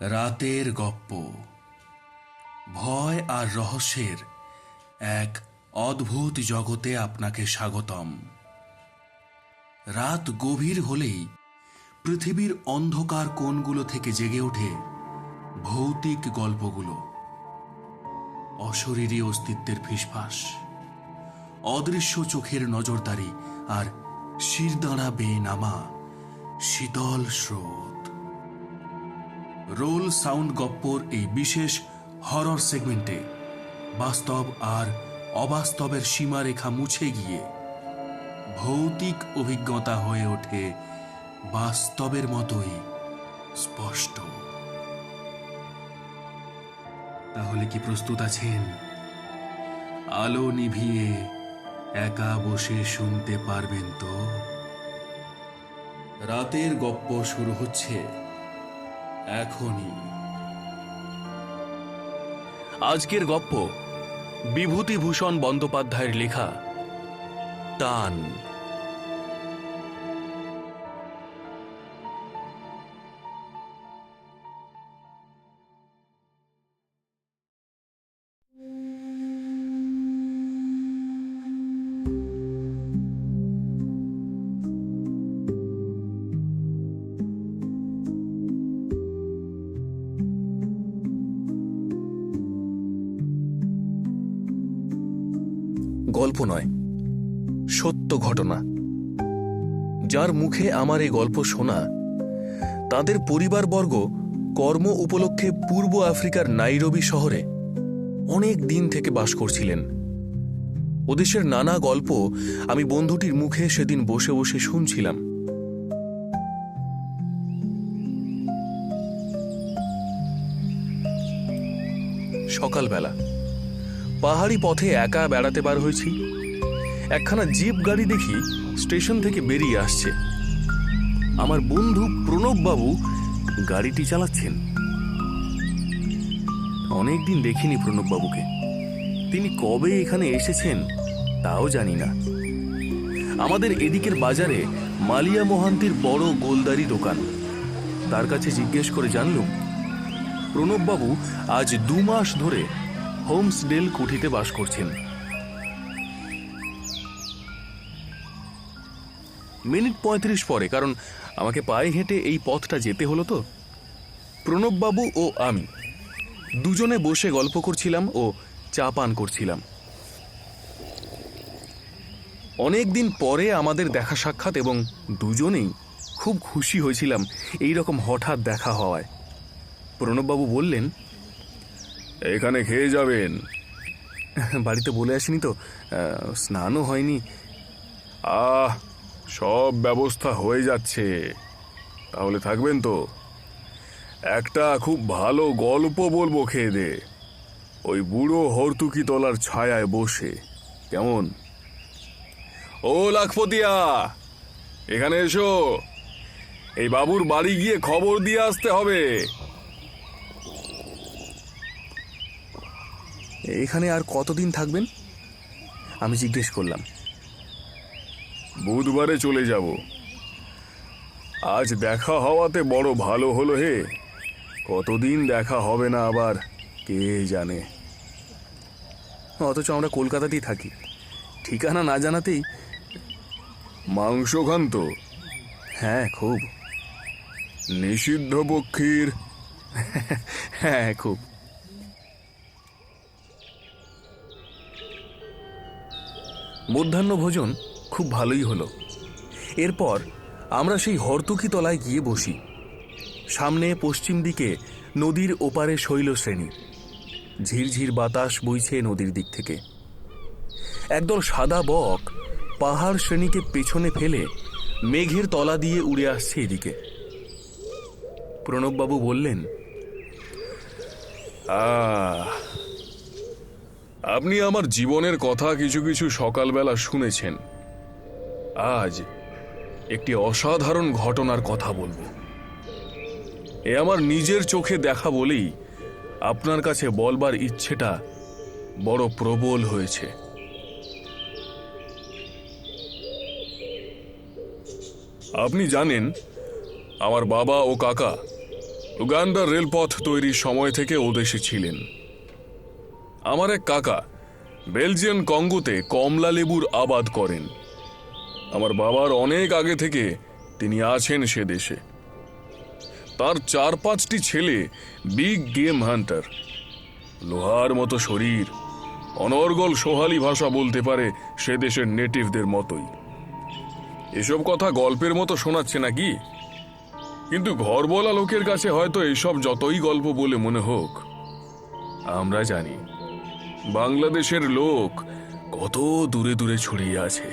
রাতের গপ্প। ভয় আর রহস্যের এক অদ্ভুত জগতে আপনাকে স্বাগতম। রাত গভীর হলেই পৃথিবীর অন্ধকার কোণগুলো থেকে জেগে ওঠে ভৌতিক গল্পগুলো। অশরীরী অস্তিত্বের ফিসফাস, অদৃশ্য চোখের নজরদারি আর শিরদাঁড়া বেয়ে নামা শীতল স্রোত। রোল সাউন্ড গপ্পর এই বিশেষ হরর সেগমেন্টে বাস্তব আর অবাস্তবের সীমারেখা মুছে গিয়ে ভৌতিক অভিজ্ঞতা হয়ে ওঠে বাস্তবের মতোই স্পষ্ট। তাহলে কি প্রস্তুত আছেন? আলো নিভিয়ে একা বসে শুনতে পারবেন তো? রাতের গপ্প শুরু হচ্ছে। এখনই। আজকের গপ্প বিভূতিভূষণ বন্দ্যোপাধ্যায়ের লেখা টান গল্প নয়, সত্য ঘটনা। যার মুখে আমার এই গল্প শোনা, তাদের পরিবারবর্গ কর্ম উপলক্ষে পূর্ব আফ্রিকার নাইরবি শহরে অনেক দিন থেকে বাস করছিলেন। ওদেশের নানা গল্প আমি বন্ধুটির মুখে সেদিন বসে বসে শুনছিলাম। সকালবেলা পাহাড়ি পথে একা বেড়াতে বার হয়েছি। একখানা জিপ গাড়ি দেখি স্টেশন থেকে বেরিয়ে আসছে। আমার বন্ধু প্রণববাবু গাড়িটি চালাচ্ছেন। অনেকদিন দেখিনি প্রণববাবুকে। তিনি কবে এখানে এসেছেন তাও জানি না। আমাদের এদিকের বাজারে মালিয়া মোহান্তির বড় গোলদারি দোকান। তার কাছে জিজ্ঞেস করে জানলুম, প্রণববাবু আজ দু মাস ধরে হোমসডেল কুঠিতে বাস করছেন। মিনিট পঁয়ত্রিশ পরে, কারণ আমাকে পায়ে হেঁটে এই পথটা যেতে হলো তো। প্রণববাবু ও আমি দুজনে বসে গল্প করছিলাম ও চা পান করছিলাম। অনেক দিন পরে আমাদের দেখা সাক্ষাৎ এবং দুজনেই খুব খুশি হয়েছিলাম এই রকম হঠাৎ দেখা হওয়ায়। প্রণববাবু বললেন এখানে খেয়ে যাবেন। বাড়িতে বলে আসিনি তো আহ, স্নানও হয়নি। আহ সব ব্যবস্থা হয়ে যাচ্ছে। তাহলে থাকবেন তো। একটা খুব ভালো গল্প বলব খেয়ে দে। ওই বুড়ো হর্তুকি তলার ছায়ায় বসে। কেমন? ও লাখপতিয়া এখানে এসো। এই বাবুর বাড়ি গিয়ে খবর দিয়ে আসতে হবে। এখানে আর কতদিন থাকবেন? আমি জিজ্ঞেস করলাম। বুধবারে চলে যাব। আজ দেখা হওয়াতে বড় ভালো হলো হে। কতদিন দেখা হবে না আবার কে জানে। অথচ আমরা কলকাতাতেই থাকি। ঠিকানা না জানাতেই মাংস খান তো হ্যাঁ খুব। নিষিদ্ধ পক্ষীর? হ্যাঁ খুব। মধ্যাহ্ন ভোজন খুব ভালোই হলো। এরপর আমরা সেই হর্তুকি তলায় গিয়ে বসি। সামনে পশ্চিম দিকে নদীর ওপারে শৈলশ্রেণী ঝিরঝির বাতাস বইছে নদীর দিক থেকে। একদল সাদা বক পাহাড় শ্রেণীকে পেছনে ফেলে মেঘের তলা দিয়ে উড়ে আসছে এদিকে। প্রণববাবু বললেন, আহ আপনি আমার জীবনের কথা কিছু কিছু সকালবেলা শুনেছেন। আজ একটি অসাধারণ ঘটনার কথা বলব। এ আমার নিজের চোখে দেখা বলেই আপনার কাছে বলবার ইচ্ছেটা বড় প্রবল হয়েছে। আপনি জানেন, আমার বাবা ও কাকা উগান্ডার রেলপথ তৈরির সময় থেকে ও দেশে ছিলেন। আমার এক কাকা বেলজিয়ান কঙ্গোতে কমলা লেবুর আবাদ করেন। আমার বাবার অনেক আগে থেকে তিনি আছেন সে দেশে। তার চার পাঁচটি ছেলে বিগ গেম হান্টার। লোহার মতো শরীর, অনর্গল সোহালি ভাষা বলতে পারে সে দেশের নেটিভদের মতোই। এসব কথা গল্পের মতো শোনাচ্ছে নাকি? কিন্তু ঘর বলা লোকের কাছে হয়তো এসব যতই গল্প বলে মনে হোক, আমরা জানি। বাংলাদেশের লোক কত দূরে দূরে ছড়িয়ে আছে।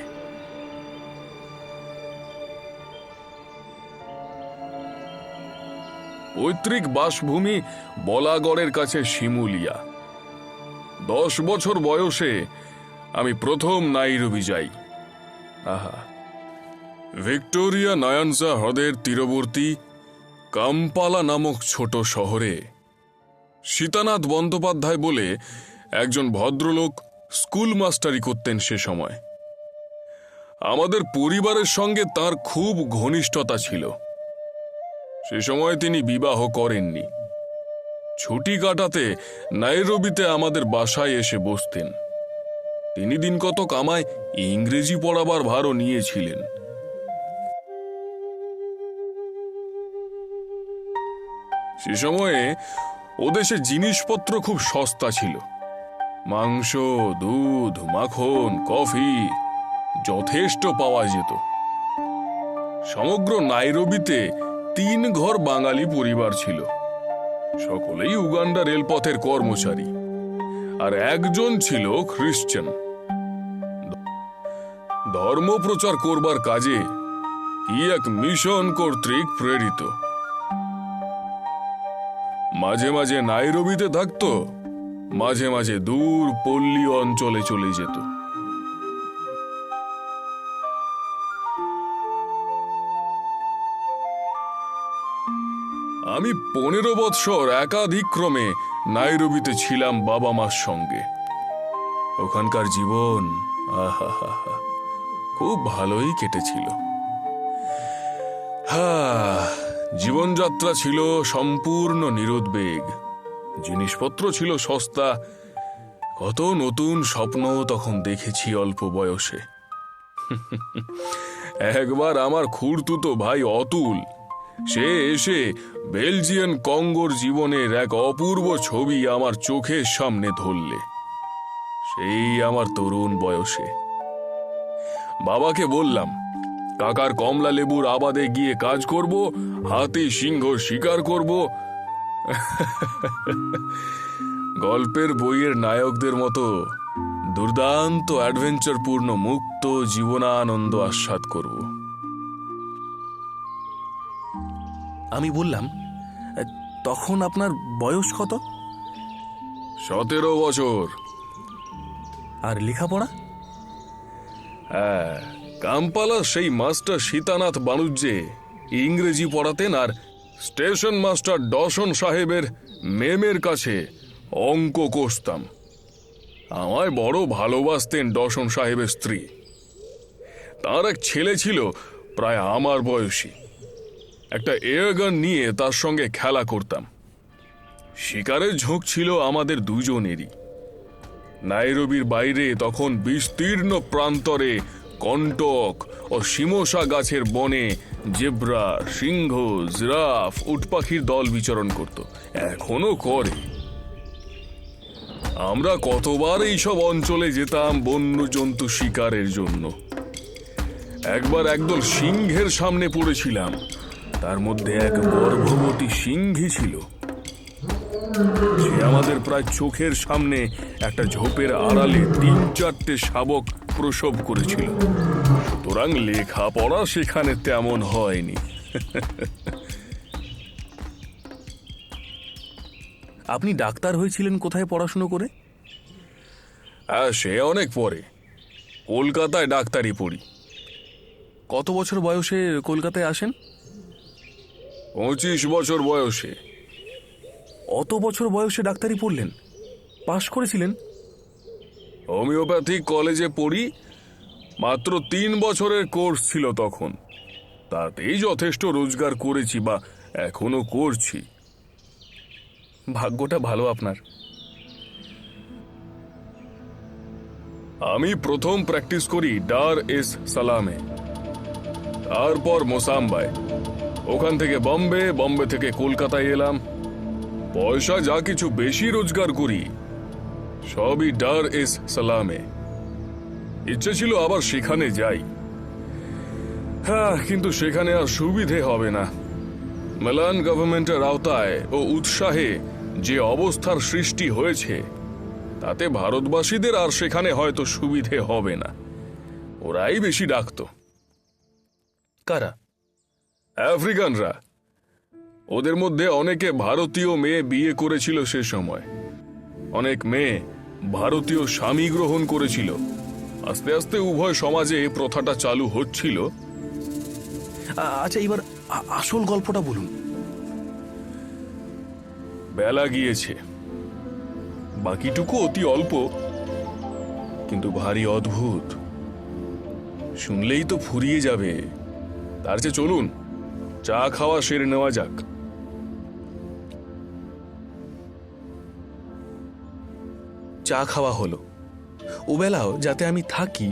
পৈতৃক বাসভূমি বলাগড়ের কাছে শিমুলিয়া। দশ বছর বয়সে আমি প্রথম নাইরবি যাই। আহা। ভিক্টোরিয়া নয়ানসা হ্রদের তীরবর্তী কাম্পালা নামক ছোট শহরে সীতানাথ বন্দ্যোপাধ্যায় বলে একজন ভদ্রলোক স্কুল মাস্টারি করতেন সে সময়। আমাদের পরিবারের সঙ্গে তার খুব ঘনিষ্ঠতা ছিল। সে সময় তিনি বিবাহ করেননি। ছুটি কাটাতে নাইরবিতে আমাদের বাসায় এসে বসতেন। তিনি দিন কতক আমায় ইংরেজি পড়াবার ভারও নিয়েছিলেন। সে সময়ে ওদেশে জিনিসপত্র খুব সস্তা ছিল। মাংস, দুধ, মাখন, কফি যথেষ্ট পাওয়া যেত। সমগ্র নাইরবিতে তিন ঘর বাঙালি পরিবার ছিল। সকলেই উগান্ডা রেলপথের কর্মচারী। আর একজন ছিল খ্রিস্টান ধর্ম প্রচার করবার কাজে কি এক মিশন কর্তৃক প্রেরিত। মাঝে মাঝে নাইরবিতে থাকতো মাঝে মাঝে দূর পল্লী অঞ্চলে চলে যেত। আমি পনেরো বৎসর একাধিক্রমে নাইরবিতে ছিলাম বাবা মার সঙ্গে। ওখানকার জীবন আহা খুব ভালোই কেটেছিল। হা জীবনযাত্রা ছিল সম্পূর্ণ নিরুদ্বেগ। জিনিসপত্র ছিল সস্তা। কত নতুন স্বপ্ন তখন দেখেছি অল্প বয়সে। একবার আমার খুড়তুতো ভাই অতুল, সে এসে বেলজিয়ান কঙ্গোর জীবনের এক অপূর্ব ছবি আমার চোখের সামনে ধরলে। সেই আমার তরুণ বয়সে। বাবাকে বললাম, কাকার কমলা লেবুর আবাদে গিয়ে কাজ করব, হাতি সিংহ শিকার করব গল্পের বইয়ের নায়কদের মতো দুর্দান্ত অ্যাডভেঞ্চারপূর্ণ মুক্ত জীবনানন্দ আস্বাদ করব। আমি বললাম তখন আপনার বয়স কত? সতেরো বছর। আর লেখাপড়া? হ্যাঁ কাম্পালার সেই মাস্টার সীতানাথ বাণুজ্যে ইংরেজি পড়াতেন আর স্টেশন মাস্টার ডসন সাহেবের মেমের কাছে অঙ্ক কষতাম। আমায় বড় ভালোবাসতেন ডসন সাহেবের স্ত্রী। তার এক ছেলে ছিল প্রায় আমার বয়সী। একটা এয়ারগান নিয়ে তার সঙ্গে খেলা করতাম। শিকারের ঝোঁক ছিল আমাদের দুজনেরই। নাইরবির বাইরে তখন বিস্তীর্ণ প্রান্তরে কন্টক ও শিমশা গাছের বনে জেব্রা, সিংহ, জিরাফ উটপাখির দল বিচরণ করত। এখনও করে। আমরা কতবার এইসব অঞ্চলে যেতাম বন্য জন্তু শিকারের জন্য। একবার একদল সিংহের সামনে পড়েছিলাম। তার মধ্যে এক গর্ভবতী সিংহী ছিল। সে আমাদের প্রায় চোখের সামনে একটা ঝোপের আড়ালে তিন চারটে শাবক প্রসব করেছিল। সুতরাং লেখাপড়া সেখানে তেমন হয়নি। আপনি ডাক্তার হয়েছিলেন কোথায় পড়াশুনো করে? হ্যাঁ সে অনেক পরে। কলকাতায় ডাক্তারি পড়ি। কত বছর বয়সে কলকাতায় আসেন? পঁচিশ বছর বয়সে। অত বছর বয়সে ডাক্তারি পড়লেন? পাশ করেছিলেন? হোমিওপ্যাথিক কলেজে পড়ি মাত্র তিন বছরের কোর্স ছিল তখন। তাতেই যথেষ্ট রোজগার করেছি বা এখনও করছি। ভাগ্যটা ভালো আপনার। আমি প্রথম প্র্যাকটিস করি ডার এস সালামে। তারপর মোসাম্বায় ওখান থেকে বম্বে বম্বে থেকে কলকাতায় এলাম। পয়সা যা কিছু বেশি রোজগার করি সবই ডার এস সালামে। ইচ্ছে ছিল আবার সেখানে যাই। হ্যাঁ কিন্তু সেখানে আর সুবিধে হবে না। মেলান গভর্নমেন্টের আওতায় ও উৎসাহে যে অবস্থার সৃষ্টি হয়েছে তাতে ভারতবাসীদের আর সেখানে হয়তো সুবিধে হবে না। ওরাই বেশি ডাকত। কারা? আফ্রিকানরা। ওদের মধ্যে অনেকে ভারতীয় মেয়ে বিয়ে করেছিল সে সময়। অনেক মেয়ে ভারতীয় স্বামী গ্রহণ করেছিল। আস্তে আস্তে উভয় সমাজে প্রথাটা চালু হচ্ছিল। আচ্ছা এবার আসল গল্পটা বলুন। বেলা গিয়েছে। বাকিটুকু অতি অল্প কিন্তু ভারী অদ্ভুত। শুনলেই তো ফুরিয়ে যাবে। তার চেয়ে চলুন চা খাওয়া সেরে নেওয়া যাক। চা খাওয়া হলো। ওবেলাও যাতে আমি থাকি,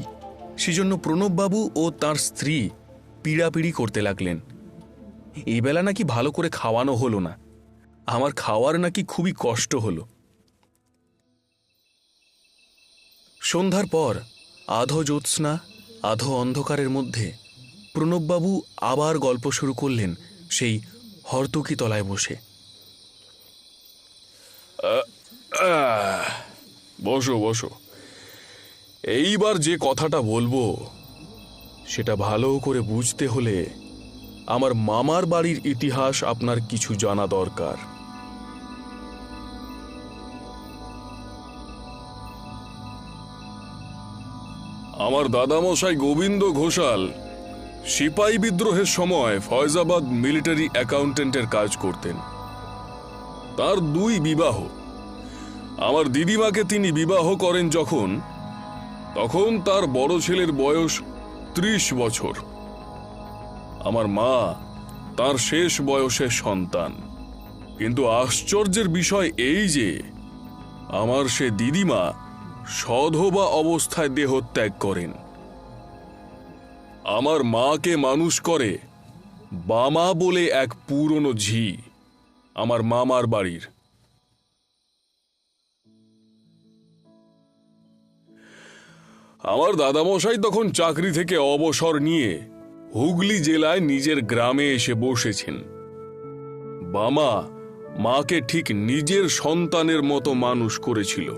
সেজন্য প্রণববাবু ও তার স্ত্রী পিড়াপিড়ি করতে লাগলেন। এই বেলা নাকি ভালো করে খাওয়ানো হলো না। আমার খাওয়ার নাকি খুবই কষ্ট হলো। সন্ধ্যার পর আধো জ্যোৎস্না, আধো অন্ধকারের মধ্যে প্রণববাবু আবার গল্প শুরু করলেন সেই হরতুকি তলায় বসে আহ, বসো বসো। এইবার যে কথাটা বলব, সেটা ভালো করে বুঝতে হলে আমার মামার বাড়ির ইতিহাস আপনার কিছু জানা দরকার। আমার দাদামশাই গোবিন্দ ঘোষাল সিপাহী বিদ্রোহের সময় ফয়জাবাদ মিলিটারি অ্যাকাউন্টেন্টের কাজ করতেন। তার দুই বিবাহ আমার দিদিমাকে তিনি বিবাহ করেন যখন, তখন তার বড় ছেলের বয়স ত্রিশ বছর। আমার মা তার শেষ বয়সের সন্তান। কিন্তু আশ্চর্যের বিষয় এই যে, আমার সে দিদিমা সধবা অবস্থায় দেহত্যাগ করেন। আমার মাকে মানুষ করে বামা বলে এক পুরনো ঝি আমার মামার বাড়ির। আমার দাদামশাই তখন চাকরি থেকে অবসর নিয়ে হুগলি জেলায় নিজের গ্রামে এসে বসেছেন। বামা মাকে ঠিক নিজের সন্তানের মতো মানুষ করেছিল।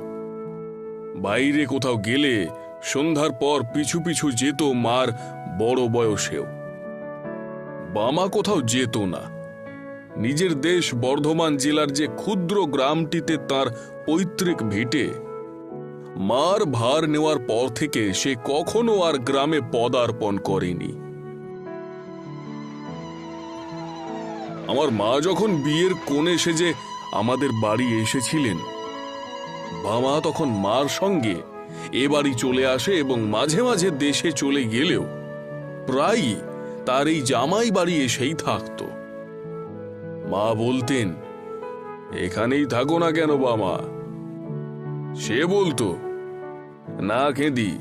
বাইরে কোথাও গেলে সন্ধ্যার পর পিছু পিছু যেত মার বড় বয়সেও। বামা কোথাও যেত না। নিজের দেশ বর্ধমান জেলার যে ক্ষুদ্র গ্রামটিতে তার পৈতৃক ভিটে মার ভার নেওয়ার পর থেকে সে কখনো আর গ্রামে পদার্পণ করেনি। আমার মা যখন বিয়ের কোণে সেজে আমাদের বাড়ি এসেছিলেন, বাবা তখন মার সঙ্গে এ বাড়ি চলে আসে এবং মাঝে মাঝে দেশে চলে গেলেও প্রায়ই তার এই জামাই বাড়ি এসেই থাকতো। মা বলতেন, এখানেই থাকো না কেন বামা সে বলতো, না কেঁদি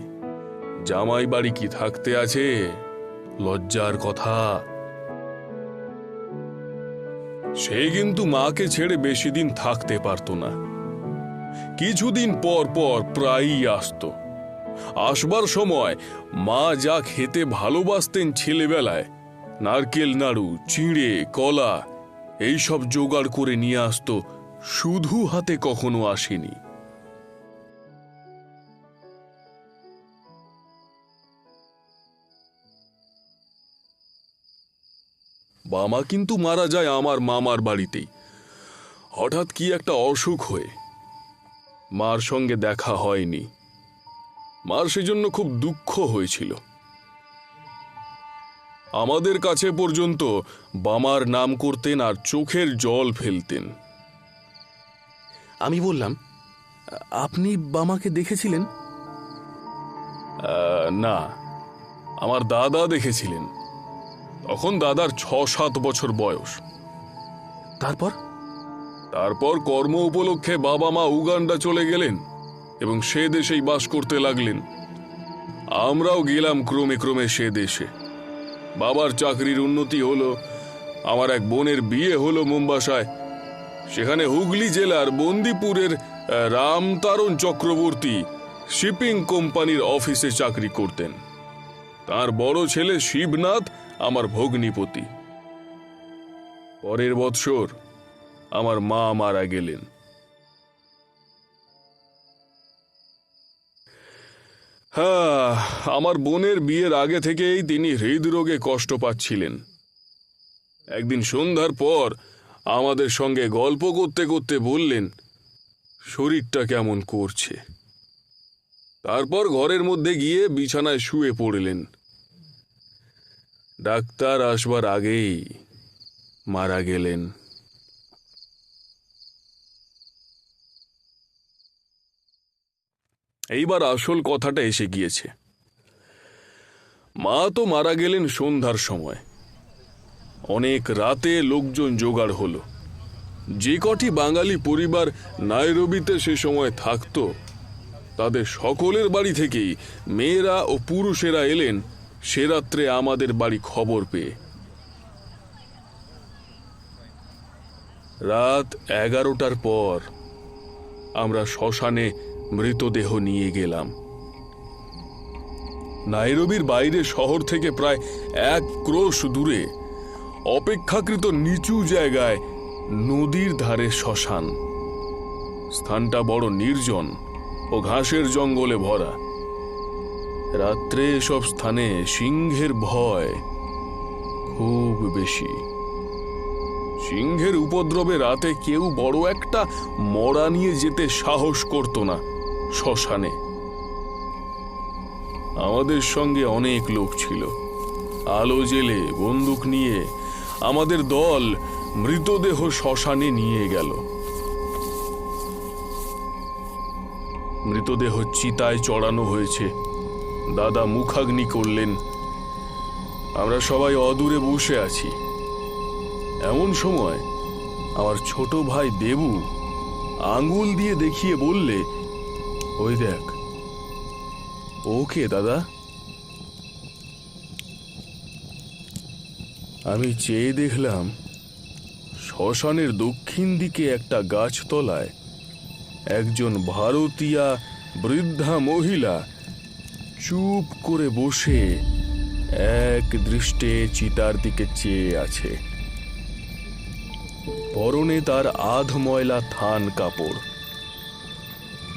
জামাই বাড়ি কি থাকতে আছে? লজ্জার কথা। সে কিন্তু মাকে ছেড়ে বেশি দিন থাকতে পারতো না। কিছুদিন পর পর প্রায়ই আসতো। আসবার সময় মা যা খেতে ভালোবাসতেন ছেলেবেলায়, নারকেল নাড়ু, চিঁড়ে, কলা, এইসব জোগাড় করে নিয়ে আসতো, শুধু হাতে কখনো আসেনি। বামা কিন্তু মারা যায় আমার মামার বাড়িতেই। হঠাৎ কি একটা অসুখ হয়ে। মার সঙ্গে দেখা হয়নি। মার সেজন্য খুব দুঃখ হয়েছিল। আমাদের কাছে পর্যন্ত বামার নাম করতেন আর চোখের জল ফেলতেন। আমি বললাম আপনি বামাকে দেখেছিলেন? না। আমার দাদা দেখেছিলেন। তখন দাদার ছ সাত বছর বয়স। তারপর? তারপর কর্ম উপলক্ষে বাবা মা উগান্ডা চলে গেলেন এবং সে দেশেই বাস করতে লাগলেন। আমরাও গেলাম ক্রমে ক্রমে সে দেশে। বাবার চাকরির উন্নতি হলো আমার এক বোনের বিয়ে হলো মুম্বাসায়। সেখানে হুগলি জেলার বন্দিপুরের রামতারণ চক্রবর্তী শিপিং কোম্পানির অফিসে চাকরি করতেন। তার বড় ছেলে শিবনাথ, আমার ভগ্নিপতি। পরের বৎসর আমার মা মারা গেলেন। হ্যাঁ আমার বোনের বিয়ের আগে থেকেই তিনি হৃদরোগে কষ্ট পাচ্ছিলেন। একদিন সন্ধ্যার পর আমাদের সঙ্গে গল্প করতে করতে বললেন, শরীরটা কেমন করছে? তারপর ঘরের মধ্যে গিয়ে বিছানায় শুয়ে পড়লেন। ডাক্তার আসবার আগেই মারা গেলেন। এইবার আসল কথাটা এসে গিয়েছে। মা তো মারা গেলেন সন্ধ্যার সময়। অনেক রাতে লোকজন জোগাড় হলো। যে কটি বাঙালি পরিবার নাইরবিতে সে সময় থাকতো তাদের সকলের বাড়ি থেকেই মেয়েরা ও পুরুষেরা এলেন সে রাত্রে আমাদের বাড়ি খবর পেয়ে। রাত এগারোটার পর আমরা শ্মশানে মৃতদেহ নিয়ে গেলাম। নাইরবির বাইরে শহর থেকে প্রায় এক ক্রোশ দূরে অপেক্ষাকৃত নিচু জায়গায় নদীর ধারে শ্মশান। স্থানটা বড় নির্জন। ও ঘাসের জঙ্গলে ভরা। রাত্রে এসব স্থানে সিংহের ভয় খুব বেশি। সিংহের উপদ্রবে রাতে কেউ বড় একটা মরা নিয়ে যেতে সাহস করত না শ্মশানে। আমাদের সঙ্গে অনেক লোক ছিল। আলো জেলে বন্দুক নিয়ে আমাদের দল মৃতদেহ শ্মশানে নিয়ে গেল। মৃতদেহ চিতায় চড়ানো হয়েছে। দাদা মুখাগ্নি করলেন। আমরা সবাই অদূরে বসে আছি। এমন সময় আমার ছোট ভাই দেবু আঙ্গুল দিয়ে দেখিয়ে বললে, ওই দেখ ওকে দাদা? আমি চেয়ে দেখলাম, শ্মশানের দক্ষিণ দিকে একটা গাছতলায় একজন ভারতীয়া বৃদ্ধা মহিলা চুপ করে বসে এক দৃষ্টে চিতার দিকে চেয়ে আছে। পরনে তার আধ ময়লা থান কাপড়।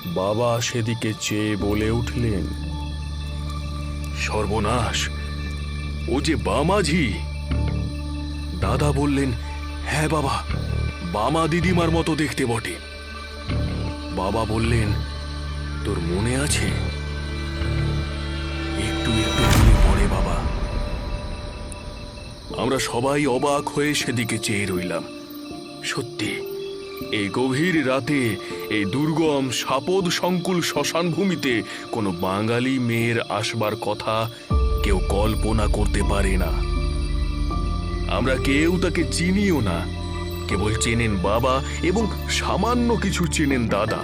বাবা সেদিকে চেয়ে বলে উঠলেন, সর্বনাশ, ও যে বামাঝি! দাদা বললেন হ্যাঁ বাবা, বামা দিদিমার মতো দেখতে বটে। বাবা বললেন, তোর মনে আছে? একটু একটু মনে পড়ে বাবা। আমরা সবাই অবাক হয়ে সেদিকে চেয়ে রইলাম। সত্যি, এই গভীর রাতে এই দুর্গম সাপদ সংকুল শ্মশান ভূমিতে কোনো বাঙালি মেয়ের আসবার কথা কেউ কল্পনা করতে পারে না। আমরা কেউ তাকে চিনিও না। কেবল চেনেন বাবা এবং সামান্য কিছু চেনেন দাদা।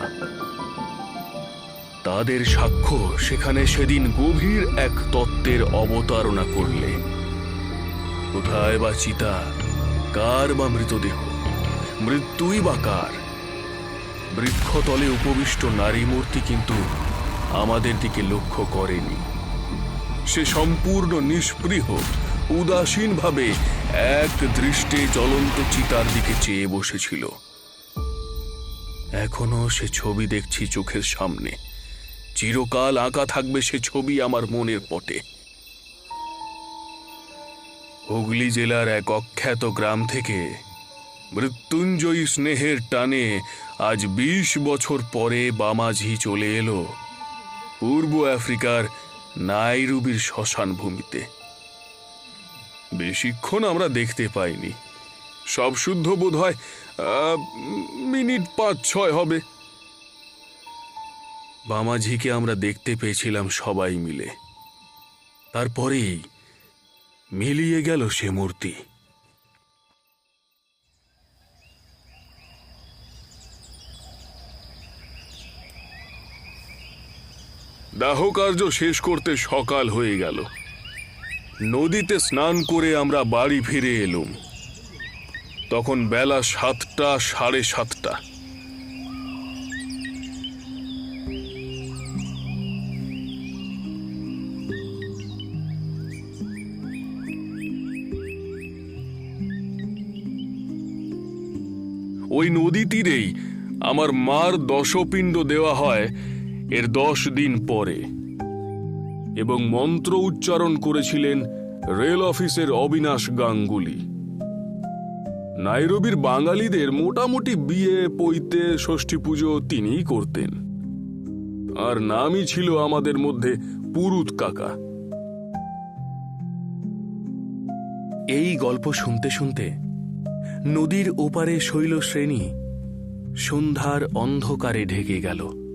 তাদের সাক্ষ্য সেখানে সেদিন গভীর এক তত্ত্বের অবতারণা করলে। কোথায় বা চিতা, কার বা মৃতদেহ? মৃত্যুই বা কার? বৃক্ষতলে উপবিষ্ট নারী মূর্তি কিন্তু আমাদের দিকে লক্ষ্য করেনি। সে সম্পূর্ণ নিষ্পৃহ, উদাসীনভাবে এক দৃষ্টে জ্বলন্ত চিতার দিকে চেয়ে বসেছিল। এখনও সে ছবি দেখছি চোখের সামনে। চিরকাল আঁকা থাকবে সে ছবি আমার মনের পটে। হুগলি জেলার এক অখ্যাত গ্রাম থেকে মৃত্যুঞ্জয়ী স্নেহের টানে আজ বিশ বছর পরে বামাঝি চলে এলো পূর্ব আফ্রিকার নাইরুবির শ্মশান ভূমিতে বেশিক্ষণ আমরা দেখতে পাইনি। সব শুদ্ধ বোধ হয় মিনিট পাঁচ ছয় হবে। বামাঝিকে আমরা দেখতে পেয়েছিলাম সবাই মিলে। তারপরেই মিলিয়ে গেল সে মূর্তি। দাহ কার্য শেষ করতে সকাল হয়ে গেল। নদীতে স্নান করে আমরা বাড়ি ফিরে এলুম। তখন বেলা সাতটা, সাড়ে সাতটা। ওই নদী তীরেই আমার মার দশপিণ্ড দেওয়া হয় এর দশ দিন পরে। এবং মন্ত্র উচ্চারণ করেছিলেন রেল অফিসের অবিনাশ গাঙ্গুলি। নাইরবির বাঙালিদের মোটামুটি বিয়ে, পৈতে, ষষ্ঠী পুজো তিনিই করতেন। আর নামই ছিল আমাদের মধ্যে পুরুত কাকা। এই গল্প শুনতে শুনতে নদীর ওপারে শৈলশ্রেণী সন্ধ্যার অন্ধকারে ঢেকে গেল।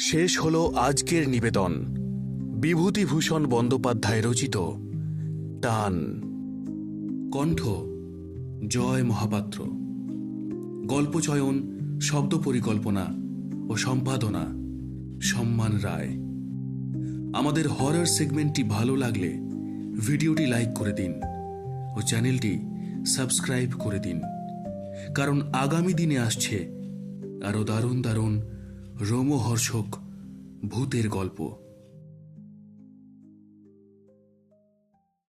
শেষ হল আজকের নিবেদন। বিভূতিভূষণ বন্দ্যোপাধ্যায় রচিত। টান। কণ্ঠ। জয় মহাপাত্র। গল্পচয়ন শব্দ পরিকল্পনা ও সম্পাদনা, সম্মান রায়। আমাদের হরর সেগমেন্টটি ভালো লাগলে ভিডিওটি লাইক করে দিন ও চ্যানেলটি সাবস্ক্রাইব করে দিন। কারণ আগামী দিনে আসছে আরও দারুণ দারুণ রোমহর্ষক ভূতের গল্প।